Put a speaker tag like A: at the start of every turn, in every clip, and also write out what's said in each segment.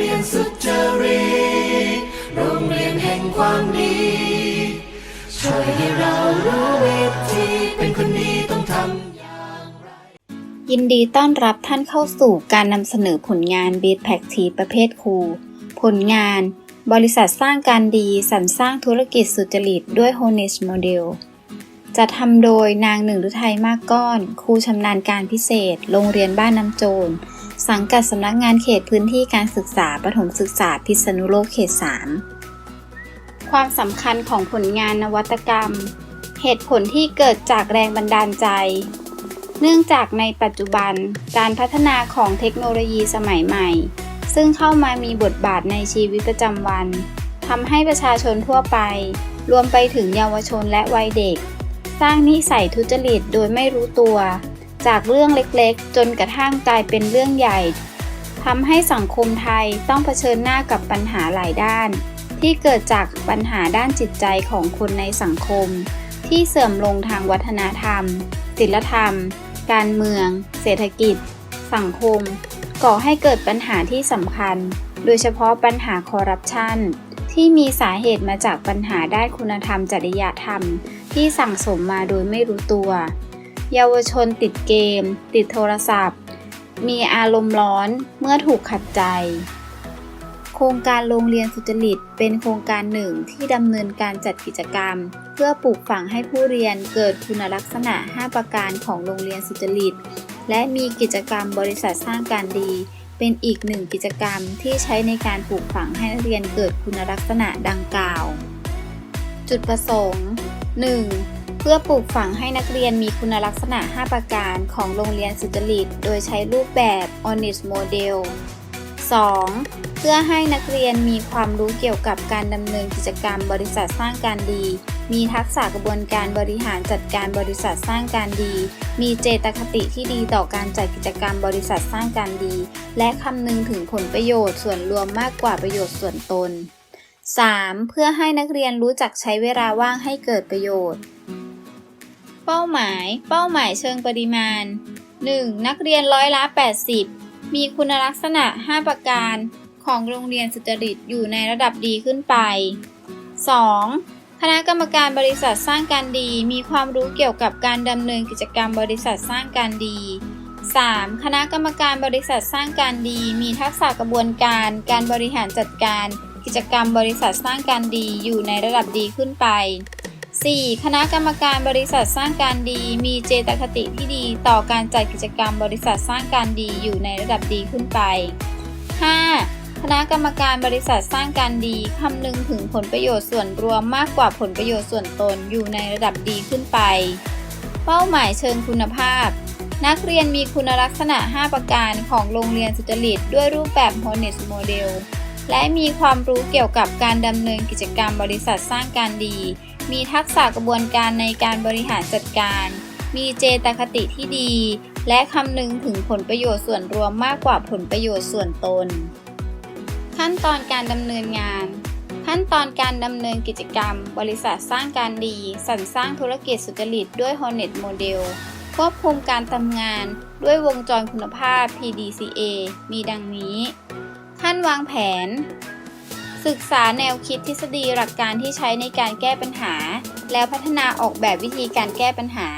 A: เรียนสุจริตโรงเรียนแห่งความดีช่วยให้เรารู้วิธีเป็นคนดีต้องทำยิ
B: นดีต้อนรับท่านเข้าสู่การนำเสนอผลงาน b e a t p a c t ประเภทครู ผลงาน บริษัทสร้างการดีสรรสร้างธุรกิจสุจริตด้วย Honest Model จะทำโดยนางหนึ่งฤทัยมากก้อน ครูชำนาญการพิเศษ โรงเรียนบ้านน้ำโจร สังกัดสำนักงานเขตพื้นที่การศึกษาประถมศึกษาพิษณุโลกเขต 3 ความสำคัญของผลงานนวัตกรรม เหตุผลที่เกิดจากแรงบันดาลใจ เนื่องจากในปัจจุบันการพัฒนาของเทคโนโลยีสมัยใหม่ ซึ่งเข้ามามีบทบาทในชีวิตประจำวันทำให้ประชาชนทั่วไป รวมไปถึงเยาวชนและวัยเด็ก สร้างนิสัยทุจริตโดยไม่รู้ตัว จากเรื่องเล็กๆ จนกระทั่งกลายเป็นเรื่องใหญ่ทำให้สังคมไทยต้องเผชิญหน้ากับปัญหาหลายด้าน ที่เกิดจากปัญหาด้านจิตใจของคนในสังคม ที่เสื่อมลงทางวัฒนธรรมศิลธรรม การเมือง เศรษฐกิจ สังคม ก่อให้เกิดปัญหาที่สำคัญ โดยเฉพาะปัญหาคอร์รัปชันที่มีสาเหตุมาจากปัญหาด้านคุณธรรมจริยธรรม ที่สั่งสมมาโดยไม่รู้ตัว เยาวชนติดเกม ติดโทรศัพท์ มีอารมณ์ร้อนเมื่อถูกขัดใจ โครงการโรงเรียนสุจริต เป็นโครงการหนึ่งที่ดำเนินการจัดกิจกรรม เพื่อปลูกฝังให้ผู้เรียนเกิดคุณลักษณะ 5 ประการของโรงเรียนสุจริต และมีกิจกรรมบริษัทสร้างการดี เป็นอีกหนึ่งกิจกรรมที่ใช้ในการปลูกฝังให้นักเรียนเกิดคุณลักษณะดังกล่าว จุดประสงค์ 1. เพื่อปลูกฝังให้นักเรียนมีคุณลักษณะ 5 ประการของโรงเรียนสุจริต โดยใช้รูปแบบ Honest Model 2. เพื่อให้นักเรียนมีความรู้เกี่ยวกับการดำเนินกิจกรรมบริษัทสร้างการดี มีทักษะกระบวนการบริหารจัดการบริษัทสร้างการดี มีเจตคติที่ดีต่อการจัดกิจกรรมบริษัทสร้างการดี และคำนึงถึงผลประโยชน์ส่วนรวมมากกว่าประโยชน์ส่วนตน 3. เพื่อให้นักเรียนรู้จักใช้เวลาว่างให้เกิดประโยชน์ เป้าหมาย เป้าหมายเชิงปริมาณ 1. นักเรียนร้อยละ 80 มีคุณลักษณะ 5 ประการ ของโรงเรียนสุจริตอยู่ในระดับดีขึ้นไป 2. คณะกรรมการบริษัทสร้างการดี มีความรู้เกี่ยวกับการดำเนินกิจกรรมบริษัทสร้างการดี 3. คณะกรรมการบริษัทสร้างการดี มีทักษะกระบวนการ การบริหารจัดการ กิจกรรมบริษัทสร้างการดีอยู่ในระดับดีขึ้นไป 4. คณะกรรมการบริษัทสร้างการดี มีเจตคติที่ดีต่อการจัดกิจกรรมบริษัทสร้างการดีอยู่ในระดับดีขึ้นไป 5. คณะกรรมการบริษัทสร้างการดีคำนึงถึงผลประโยชน์ส่วนรวมมากกว่าผลประโยชน์ส่วนตนอยู่ในระดับดีขึ้นไป เป้าหมายเชิงคุณภาพ นักเรียนมีคุณลักษณะ 5 ประการของโรงเรียนสุจริตด้วยรูปแบบ Honest Model และมีความรู้เกี่ยวกับการดำเนินกิจกรรมบริษัทสร้างการดี มีทักษะกระบวนการในการบริหารจัดการ มีเจตคติที่ดี และคำนึงถึงผลประโยชน์ส่วนรวมมากกว่าผลประโยชน์ส่วนตน ขั้นตอนการดำเนินงาน ขั้นตอนการดำเนินกิจกรรม บริษัทสร้างการดี สรรสร้างธุรกิจสุจริตด้วย Honest Model ควบคุมการทำงานด้วยวงจรคุณภาพ PDCA มีดังนี้ ขั้นวางแผน ศึกษาแนวคิดทฤษฎีหลักการที่ใช้ในการแก้ปัญหา แล้วพัฒนาออกแบบวิธีการแก้ปัญหา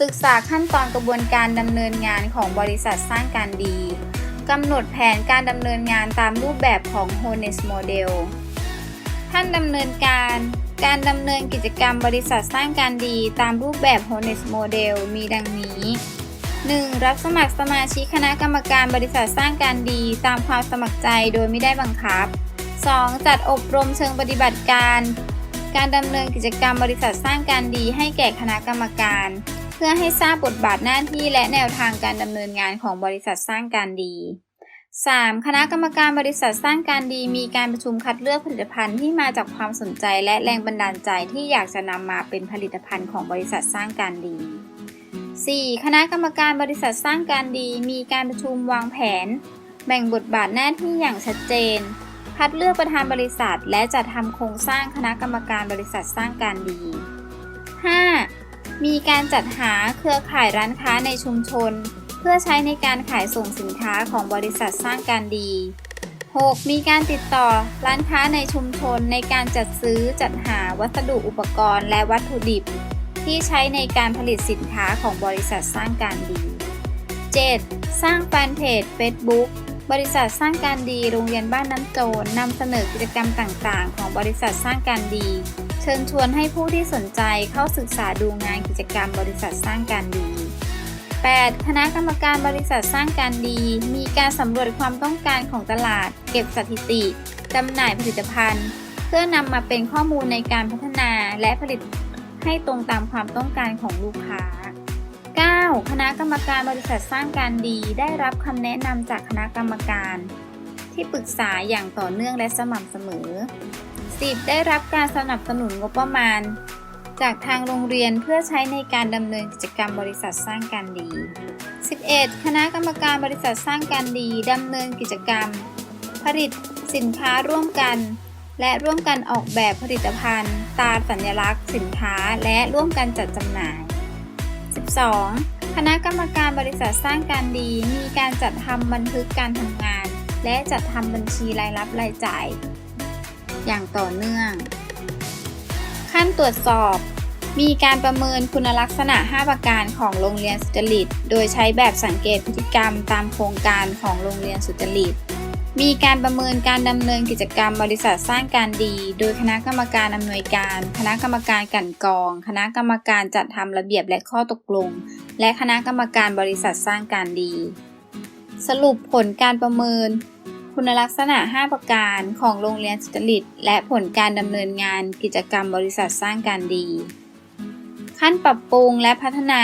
B: ศึกษาขั้นตอนกระบวนการดำเนินงานของบริษัทสร้างการดีกำหนดแผนการดำเนินงานตามรูปแบบของ Honest Model ขั้นดำเนินการ การดำเนินกิจกรรมบริษัทสร้างการดีตามรูปแบบ Honest Model มีดังนี้ 1. รับสมัครสมาชิกคณะกรรมการบริษัทสร้างการดีตามความสมัครใจโดยไม่ได้บังคับ 2. จัดอบรมเชิงปฏิบัติการ การดำเนินกิจกรรมบริษัทสร้างการดีให้แก่คณะกรรมการ เพื่อให้ทราบบทบาทหน้าที่และแนวทางการดำเนินงานของบริษัทสร้างการดี 3. คณะกรรมการบริษัทสร้างการดีมีการประชุมคัดเลือกผลิตภัณฑ์ที่มาจากความสนใจและแรงบันดาลใจที่อยากจะนำมาเป็นผลิตภัณฑ์ของบริษัทสร้างการดี 4. คณะกรรมการบริษัทสร้างการดี มีการประชุมวางแผน แบ่งบทบาทหน้าที่อย่างชัดเจน คัดเลือกประธานบริษัท และจัดทำโครงสร้างคณะกรรมการบริษัทสร้างการดี 5. มีการจัดหาเครือข่ายร้านค้าในชุมชน เพื่อใช้ในการขายส่งสินค้าของบริษัทสร้างการดี 6. มีการติดต่อร้านค้าในชุมชนในการจัดซื้อจัดหาวัสดุอุปกรณ์ และวัตถุดิบ ที่ใช้ในการผลิตสินค้าของบริษัทสร้างการดี 7. สร้างแฟนเพจ Facebook บริษัทสร้างการดีโรงเรียนบ้านน้ำโจรนำเสนอกิจกรรมต่างๆ ของบริษัทสร้างการดี เชิญชวนให้ผู้ที่สนใจเข้าศึกษาดูงานกิจกรรมบริษัทสร้างการดี 8. คณะกรรมการบริษัทสร้างการดี มีการสำรวจความต้องการของตลาด เก็บสถิติจำหน่ายผลิตภัณฑ์ เพื่อนำมาเป็นข้อมูลในการพัฒนาและผลิตให้ตรงตามความต้องการของลูกค้า 9. คณะกรรมการบริษัทสร้างการดีได้รับคำแนะนำจากคณะกรรมการ ที่ปรึกษาอย่างต่อเนื่องและสม่ำเสมอ 10. ได้รับการสนับสนุนงบประมาณ จากทางโรงเรียนเพื่อใช้ในการดำเนินกิจกรรมบริษัทสร้างการดี 11. คณะกรรมการบริษัทสร้างการดีดำเนินกิจกรรม ผลิตสินค้าร่วมกัน และร่วมกันออกแบบผลิตภัณฑ์ตราสัญลักษณ์ สินค้า และร่วมกันจัดจำหน่าย 2. คณะกรรมการบริษัทสร้างการดี มีการจัดทำบันทึกการทำงาน และจัดทำบัญชีรายรับรายจ่าย อย่างต่อเนื่อง ขั้นตรวจสอบ มีการประเมินคุณลักษณะ 5 ประการของโรงเรียนสุจริต โดยใช้แบบสังเกตพฤติกรรมตามโครงการของโรงเรียนสุจริต มีการประเมินการดำเนินกิจกรรมบริษัทสร้างการดี โดยคณะกรรมการอำนวยการ คณะกรรมการกันกอง คณะกรรมการจัดทำระเบียบและข้อตกลง และคณะกรรมการบริษัทสร้างการดี สรุปผลการประเมิน คุณลักษณะ 5 ประการของโรงเรียนสุจริต และผลการดำเนินงานกิจกรรมบริษัทสร้างการดี ขั้นปรับปรุงและพัฒนา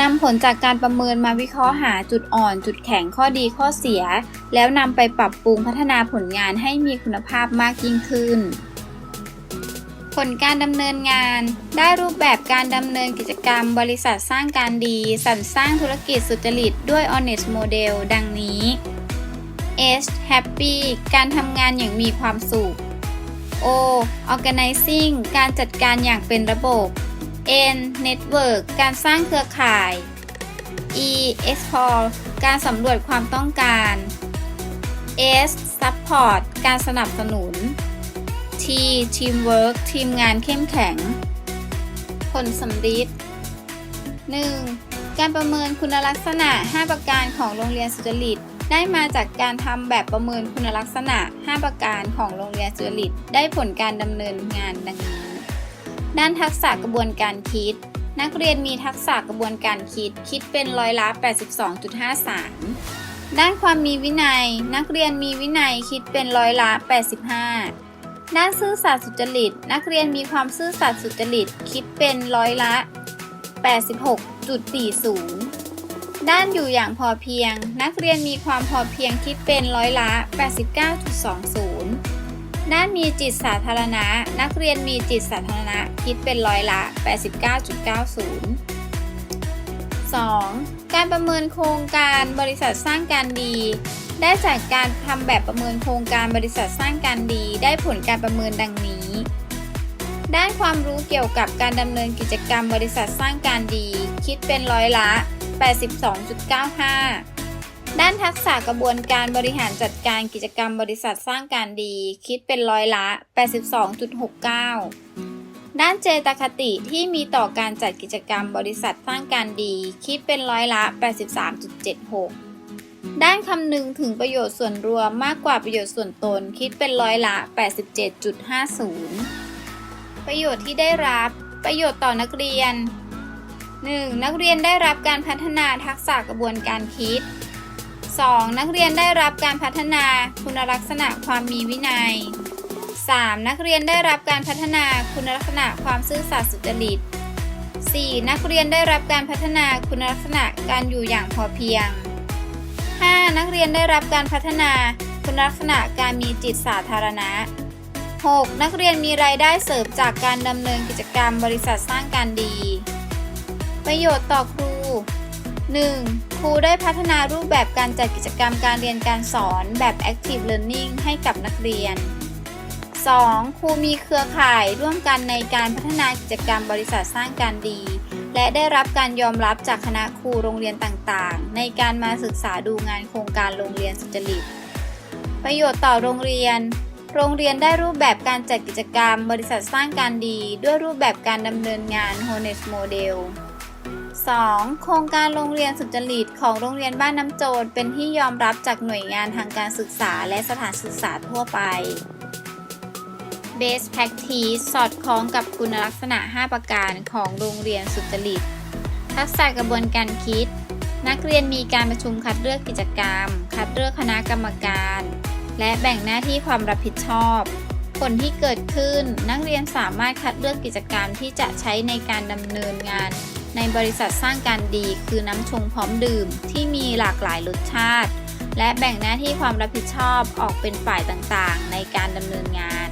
B: นำผลจากการประเมินมาวิเคราะห์หาจุดอ่อน จุดแข็งข้อดีข้อเสีย แล้วนำไปปรับปรุงพัฒนาผลงานให้มีคุณภาพมากยิ่งขึ้น ผลการดำเนินงาน ได้รูปแบบการดำเนินกิจกรรม บริษัทสร้างการดี สรรสร้างธุรกิจสุจริตด้วย Honest Model ดังนี้ H Happy การทำงานอย่างมีความสุข O Organizing การจัดการอย่างเป็นระบบ N Network การสร้างเครือข่าย E Explore การสำรวจความต้องการ S Support การสนับสนุน T Teamwork ทีมงานเข้มแข็ง ผลสำลิด 1. การประเมินคุณลักษณะ 5 ประการของโรงเรียนสุจริตได้มาจากการทำแบบประเมินคุณลักษณะ 5 ประการของโรงเรียนสุจริตได้ผลการดำเนินงานดังนี้ ด้านทักษะกระบวนการคิด นักเรียนมีทักษะกระบวนการคิด คิดเป็นร้อยละ 82.53 ด้านความมีวินัย นักเรียนมีวินัยคิดเป็นร้อยละ 85 ด้านซื่อสัตย์สุจริต นักเรียนมีความซื่อสัตย์สุจริต คิดเป็นร้อยละ 86.40 ด้านอยู่อย่างพอเพียง นักเรียนมีความพอเพียงคิดเป็นร้อยละ 89.20 ด้านมีจิตสาธารณะ นักเรียนมีจิตสาธารณะ คิดเป็นร้อยละ 89.90 2. การประเมินโครงการบริษัทสร้างการดี ได้จากการทำแบบประเมินโครงการบริษัทสร้างการดี ได้ผลการประเมินดังนี้ ด้านความรู้เกี่ยวกับการดำเนินกิจกรรมบริษัทสร้างการดี คิดเป็นร้อยละ 82.95 ด้านทักษะกระบวนการบริหารจัดการกิจกรรมบริษัทสร้างการดี คิดเป็นร้อยละ 82.69 ด้านเจตคติที่มีต่อการจัดกิจกรรมบริษัทสร้างการดี คิดเป็นร้อยละ 83.76 ด้านคำนึงถึงประโยชน์ส่วนรวมมากกว่าประโยชน์ส่วนตน คิดเป็นร้อยละ 87.50 ประโยชน์ที่ได้รับประโยชน์ต่อนักเรียน 1. นักเรียนได้รับการพัฒนาทักษะกระบวนการคิด 2. นักเรียนได้รับการพัฒนาคุณลักษณะความมีวินัย 3. นักเรียนได้รับการพัฒนาคุณลักษณะความซื่อสัตย์สุจริต 4. นักเรียนได้รับการพัฒนาคุณลักษณะการอยู่อย่างพอเพียง 5. นักเรียนได้รับการพัฒนาคุณลักษณะการมีจิตสาธารณะ 6. นักเรียนมีรายได้เสริมจากการดำเนินกิจกรรมบริษัทสร้างการดี ประโยชน์ต่อครู 1. ครูได้พัฒนารูปแบบการจัดกิจกรรมการเรียนการสอนแบบ Active Learning ให้กับนักเรียน 2. ครูมีเครือข่ายร่วมกันในการพัฒนากิจกรรมบริษัทสร้างการดี และได้รับการยอมรับจากคณะครูโรงเรียนต่างๆ ในการมาศึกษาดูงานโครงการโรงเรียนสุจริต ประโยชน์ต่อโรงเรียน โรงเรียนได้รูปแบบการจัดกิจกรรมบริษัทสร้างการดี ด้วยรูปแบบการดำเนินงาน Honest Model 2. โครงการโรงเรียนสุจริตของโรงเรียนบ้านน้ำโจรเป็นที่ยอมรับจากหน่วยงานทางการศึกษาและสถานศึกษาทั่วไป Best Practice สอดคล้องกับคุณลักษณะ 5 ประการของโรงเรียนสุจริต ทักษะกระบวนการคิด นักเรียนมีการประชุมคัดเลือกกิจกรรม คัดเลือกคณะกรรมการ และแบ่งหน้าที่ความรับผิดชอบผลที่เกิดขึ้นนักเรียนสามารถคัดเลือกกิจกรรมที่จะใช้ในการดำเนินงาน ในบริษัทสร้างการดีคือน้ำชงพร้อมดื่มที่มีหลากหลายรสชาติ และแบ่งหน้าที่ความรับผิดชอบออกเป็นฝ่ายต่างๆ ในการดำเนินงาน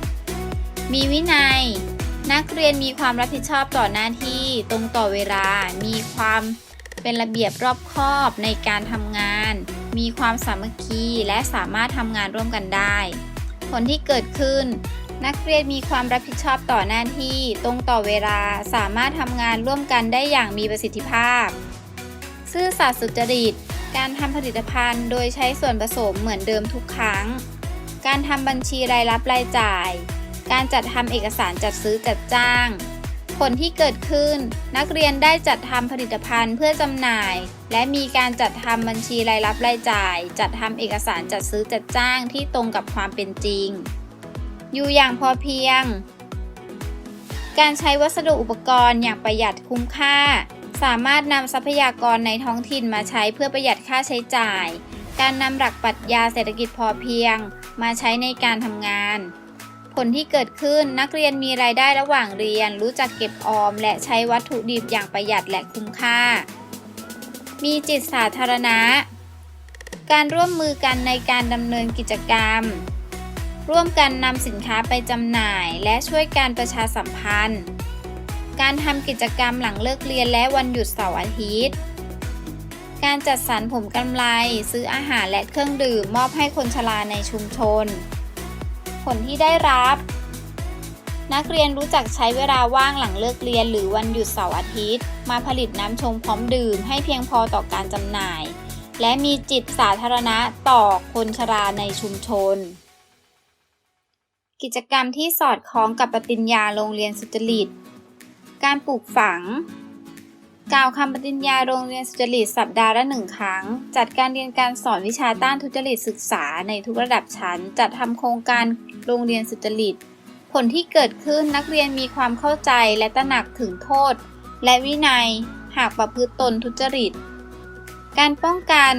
B: มีวินัย นักเรียนมีความรับผิดชอบต่อหน้าที่ตรงต่อเวลา มีความเป็นระเบียบรอบคอบในการทำงาน มีความสามัคคีและสามารถทำงานร่วมกันได้ ผลที่เกิดขึ้น นักเรียนมีความรับผิดชอบต่อหน้าที่ตรงต่อเวลาสามารถทำงานร่วมกันได้อย่างมีประสิทธิภาพ ซื่อสัตย์สุจริต การทำผลิตภัณฑ์ โดยใช้ส่วนผสมเหมือนเดิมทุกครั้ง การทำบัญชีรายรับรายจ่าย การจัดทำเอกสารจัดซื้อจัดจ้าง ผลที่เกิดขึ้น นักเรียนได้จัดทำผลิตภัณฑ์เพื่อจำหน่าย และมีการจัดทำบัญชีรายรับรายจ่าย จัดทำเอกสารจัดซื้อจัดจ้างที่ตรงกับความเป็นจริง อยู่อย่างพอเพียง การใช้วัสดุอุปกรณ์อย่างประหยัดคุ้มค่า สามารถนำทรัพยากรในท้องถิ่นมาใช้เพื่อประหยัดค่าใช้จ่าย การนำหลักปรัชญาเศรษฐกิจพอเพียง มาใช้ในการทำงาน ผลที่เกิดขึ้นนักเรียนมีรายได้ระหว่างเรียน รู้จักเก็บออม และใช้วัตถุดิบอย่างประหยัดและคุ้มค่า มีจิตสาธารณะการร่วมมือกันในการดำเนินกิจกรรม ร่วมกันนำสินค้าไปจำหน่าย และช่วยการประชาสัมพันธ์ การทำกิจกรรมหลังเลิกเรียนและวันหยุดเสาร์อาทิตย์ การจัดสรรผมกำไร ซื้ออาหารและเครื่องดื่มมอบให้คนชราในชุมชน ผลที่ได้รับ นักเรียนรู้จักใช้เวลาว่างหลังเลิกเรียน หรือวันหยุดเสาร์อาทิตย์ มาผลิตน้ำชงพร้อมดื่ม ให้เพียงพอต่อการจำหน่าย และมีจิตสาธารณะต่อคนชราในชุมชน กิจกรรมที่สอดคล้องกับปฏิญญาโรงเรียนสุจริต การปลูกฝัง กล่าวคำปฏิญญาโรงเรียนสุจริตสัปดาห์ละหนึ่งครั้ง จัดการเรียนการสอนวิชาต้านทุจริตศึกษาในทุกระดับชั้น จัดทำโครงการโรงเรียนสุจริต ผลที่เกิดขึ้นนักเรียนมีความเข้าใจและตระหนักถึงโทษ และวินัยหากประพฤติตนทุจริต การป้องกัน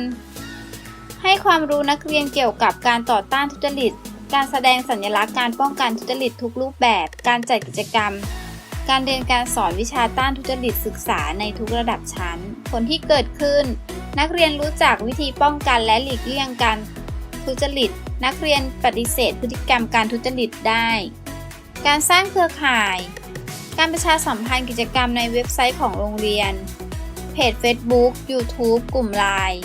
B: ให้ความรู้นักเรียนเกี่ยวกับการต่อต้านทุจริต การแสดงสัญลักษณ์การป้องกันทุจริตทุกรูปแบบ การจัดกิจกรรม การเรียนการสอนวิชาต้านทุจริตศึกษาในทุกระดับชั้น ผลที่เกิดขึ้น นักเรียนรู้จักวิธีป้องกันและหลีกเลี่ยงการทุจริต นักเรียนปฏิเสธพฤติกรรมการทุจริตได้ การสร้างเครือข่าย การประชาสัมพันธ์กิจกรรมในเว็บไซต์ของโรงเรียน เพจ Facebook YouTube กลุ่มไลน์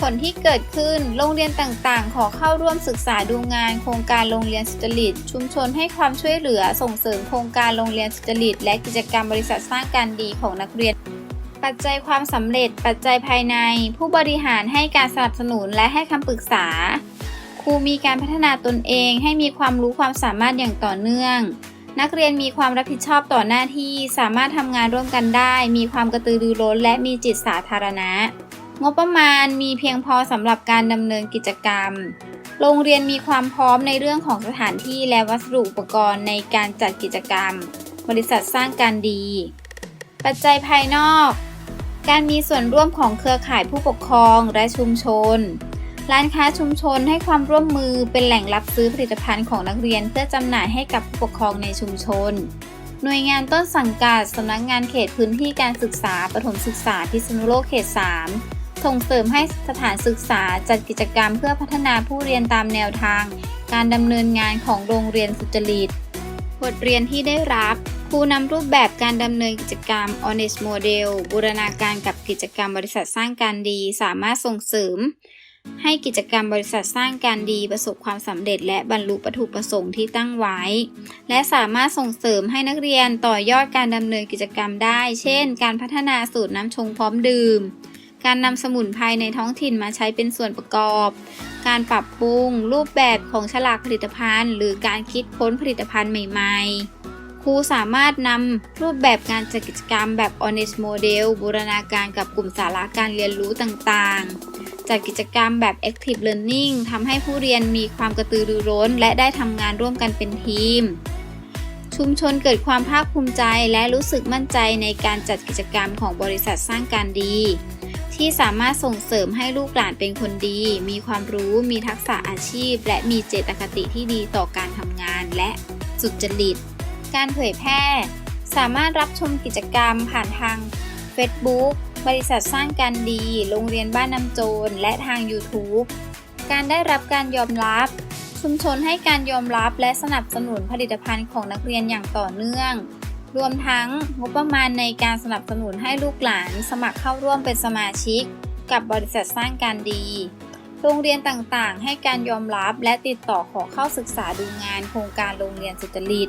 B: ผลที่เกิดขึ้น โรงเรียนต่างๆ ขอเข้าร่วมศึกษาดูงาน โครงการโรงเรียนสุจริต ชุมชนให้ความช่วยเหลือส่งเสริมโครงการโรงเรียนสุจริต และกิจกรรมบริษัทสร้างการดีของนักเรียน ปัจจัยความสำเร็จ ปัจจัยภายใน ผู้บริหารให้การสนับสนุนและให้คำปรึกษา ครูมีการพัฒนาตนเองให้มีความรู้ความสามารถอย่างต่อเนื่อง นักเรียนมีความรับผิดชอบต่อหน้าที่ สามารถทำงานร่วมกันได้ มีความกระตือรือร้น และมีจิตสาธารณะ งบประมาณมีเพียงพอสำหรับการดำเนินกิจกรรม โรงเรียนมีความพร้อมในเรื่องของสถานที่และวัสดุอุปกรณ์ในการจัดกิจกรรม บริษัทสร้างการดี ปัจจัยภายนอก การมีส่วนร่วมของเครือข่ายผู้ปกครองและชุมชน ร้านค้าชุมชนให้ความร่วมมือเป็นแหล่งรับซื้อผลิตภัณฑ์ของนักเรียนเพื่อจำหน่ายให้กับผู้ปกครองในชุมชนหน่วยงานต้นสังกัด สำนักงานเขตพื้นที่การศึกษา ประถมศึกษาพิษณุโลกเขต 3 ส่งเสริมให้สถานศึกษาจัดกิจกรรมเพื่อพัฒนาผู้เรียนตามแนวทาง การดำเนินงานของโรงเรียนสุจริต บทเรียนที่ได้รับครูนำรูปแบบการดำเนินกิจกรรม Honest Model บูรณาการกับกิจกรรมบริษัทสร้างการดี สามารถส่งเสริม ให้กิจกรรมบริษัทสร้างการดีประสบความสำเร็จ และบรรลุวัตถุประสงค์ที่ตั้งไว้ และสามารถส่งเสริมให้นักเรียนต่อยอดการดำเนินกิจกรรมได้ เช่น การพัฒนาสูตรน้ำชงพร้อมดื่ม การนำสมุนไพรในท้องถิ่นมาใช้เป็นส่วนประกอบ การปรับปรุงรูปแบบของฉลากผลิตภัณฑ์ หรือการคิดค้นผลิตภัณฑ์ใหม่ ๆ ครูสามารถนำรูปแบบการจัดกิจกรรมแบบ Honest Model บูรณาการกับกลุ่มสาระการเรียนรู้ต่างๆ จัดกิจกรรมแบบ Active Learning ทำให้ผู้เรียนมีความกระตือรือร้น และได้ทำงานร่วมกันเป็นทีมชุมชนเกิดความภาคภูมิใจและรู้สึกมั่นใจในการจัดกิจกรรมของบริษัทสร้างการดี ที่สามารถส่งเสริมให้ลูกหลานเป็นคนดี มีความรู้ มีทักษะอาชีพ และมีเจตคติที่ดีต่อการทำงานและสุจริต การเผยแพร่ สามารถรับชมกิจกรรมผ่านทาง Facebook บริษัทสร้างการดี โรงเรียนบ้านน้ำโจร และทาง YouTube การได้รับการยอมรับ ชุมชนให้การยอมรับและสนับสนุนผลิตภัณฑ์ของนักเรียนอย่างต่อเนื่อง รวมทั้งงบประมาณในการสนับสนุนให้ลูกหลานสมัครเข้าร่วมเป็นสมาชิก กับบริษัทสร้างการดี โรงเรียนต่างๆ ให้การยอมรับและติดต่อขอเข้าศึกษาดูงานโครงการโรงเรียนสุจริต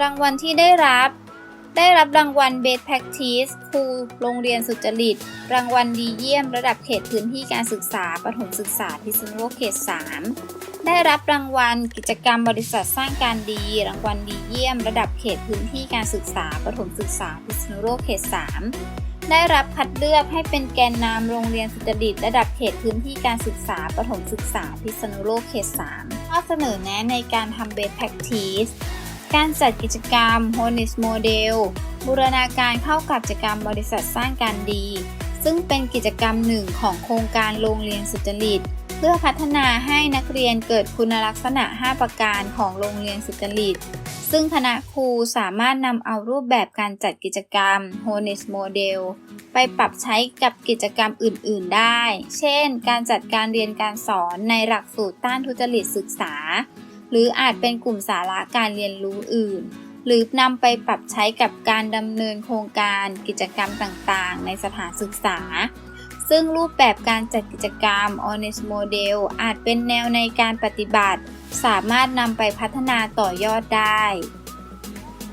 B: รางวัลที่ได้รับ ได้รับรางวัล Best Practice ครูโรงเรียนสุจริต รางวัลดีเยี่ยมระดับเขตพื้นที่การศึกษาประถมศึกษาพิษณุโลกเขต 3 รับรางวัล กิจกรรมบริษัทสร้างการดี รางวัลดีเยี่ยม ระดับเขตพื้นที่การศึกษาประถมศึกษาพิษณุโลกเขต 3 ได้รับคัดเลือกให้เป็นแกนนำโรงเรียนสุจริตระดับเขตพื้นที่การศึกษาประถมศึกษาพิษณุโลกเขต 3 ข้อเสนอแนะในการทำ Best Practice การจัดกิจกรรม Honest Model บูรณาการเข้ากับกิจกรรมบริษัทสร้างการดี ซึ่งเป็นกิจกรรมหนึ่งของโครงการโรงเรียนสุจริต เพื่อพัฒนาให้นักเรียนเกิดคุณลักษณะ 5 ประการของโรงเรียนสุจริต ซึ่งคณะครูสามารถนำเอารูปแบบการจัดกิจกรรม Honest Model ไปปรับใช้กับกิจกรรมอื่น ๆ ได้ เช่น การจัดการเรียนการสอนในหลักสูตรต้านทุจริตศึกษา หรืออาจเป็นกลุ่มสาระการเรียนรู้อื่น หรือนำไปปรับใช้กับการดำเนินโครงการกิจกรรมต่าง ๆ ในสถานศึกษา ซึ่งรูปแบบการจัดกิจกรรม Honest Model อาจเป็นแนวในการปฏิบัติ สามารถนำไปพัฒนาต่อยอดได้